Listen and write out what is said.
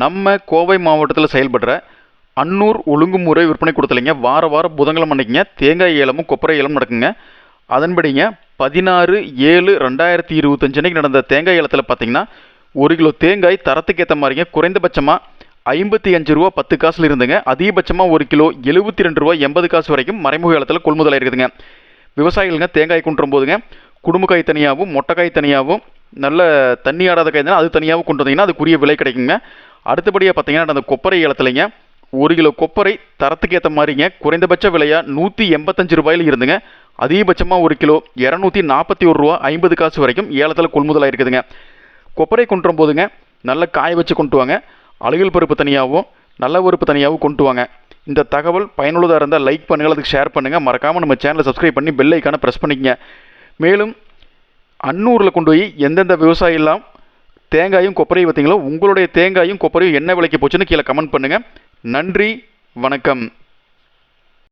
நம்ம கோவை மாவட்டத்தில் செயல்படுற அன்னூர் ஒழுங்குமுறை விற்பனை கொடுத்தலைங்க. வார வாரம் புதன்கிழமை அன்னைக்குங்க. தேங்காய் ஏலமும் கொப்பரை ஏலமும் நடக்குங்க. அதன்படிங்க பதினாறு ஏழு ரெண்டாயிரத்தி இருபத்தஞ்சு அன்னைக்கு நடந்த தேங்காய் ஏலத்தில் பார்த்தீங்கன்னா ஒரு கிலோ தேங்காய் தரத்துக்கு ஏற்ற மாதிரிங்க. குறைந்தபட்சமாக ஐம்பத்தி அஞ்சு ரூபா பத்து காசில் இருந்துங்க அதிகபட்சமாக ஒரு கிலோ எழுபத்தி ரெண்டு ரூபா எண்பது காசு வரைக்கும் மறைமுக ஏலத்தில் கொள்முதல் இருக்குதுங்க விவசாயிகளுங்க தேங்காய் கொண்டுரும் போதுங்க குடும்பக்காய் தனியாகவும் மொட்டைக்காய் தனியாகவும் நல்ல தண்ணி ஆடாத காய் அது தனியாகவும் கொண்டு வந்தீங்கன்னா அதுக்குரிய விலை கிடைக்குங்க. அடுத்தபடியாக பார்த்தீங்கன்னா அந்த கொப்பரை ஏலத்துலைங்க ஒரு கிலோ கொப்பரை தரத்துக்கு ஏற்ற மாதிரிங்க குறைந்தபட்ச விலையாக நூற்றி எண்பத்தஞ்சு ரூபாயில் இருந்துங்க. அதிகபட்சமாக ஒரு கிலோ இரநூத்தி நாற்பத்தி ஒரு ரூபா ஐம்பது காசு வரைக்கும் ஏலத்தில் கொள்முதலாக இருக்குதுங்க கொப்பரை கொண்டு போதுங்க நல்ல காய வச்சு கொண்டு வாங்க. அழுகல் பருப்பு தனியாகவும் நல்ல பருப்பு தனியாகவும் கொண்டு வாங்க. இந்த தகவல் பயனுள்ளதாக இருந்தால் லைக் பண்ணுங்கள் அதுக்கு ஷேர் பண்ணுங்கள் மறக்காமல் நம்ம சேனலை சப்ஸ்கிரைப் பண்ணி பெல் ஐக்கானை ப்ரெஸ் பண்ணிக்கங்க. மேலும் அன்னூரில் கொண்டு போய் எந்தெந்த விவசாயிலாம் தேங்காயும் கொப்பரையும் பார்த்தீங்களா? உங்களுடைய தேங்காயும் கொப்பரையும் என்ன விலைக்கு போச்சுன்னு கீழே கமெண்ட் பண்ணுங்கள் நன்றி வணக்கம்.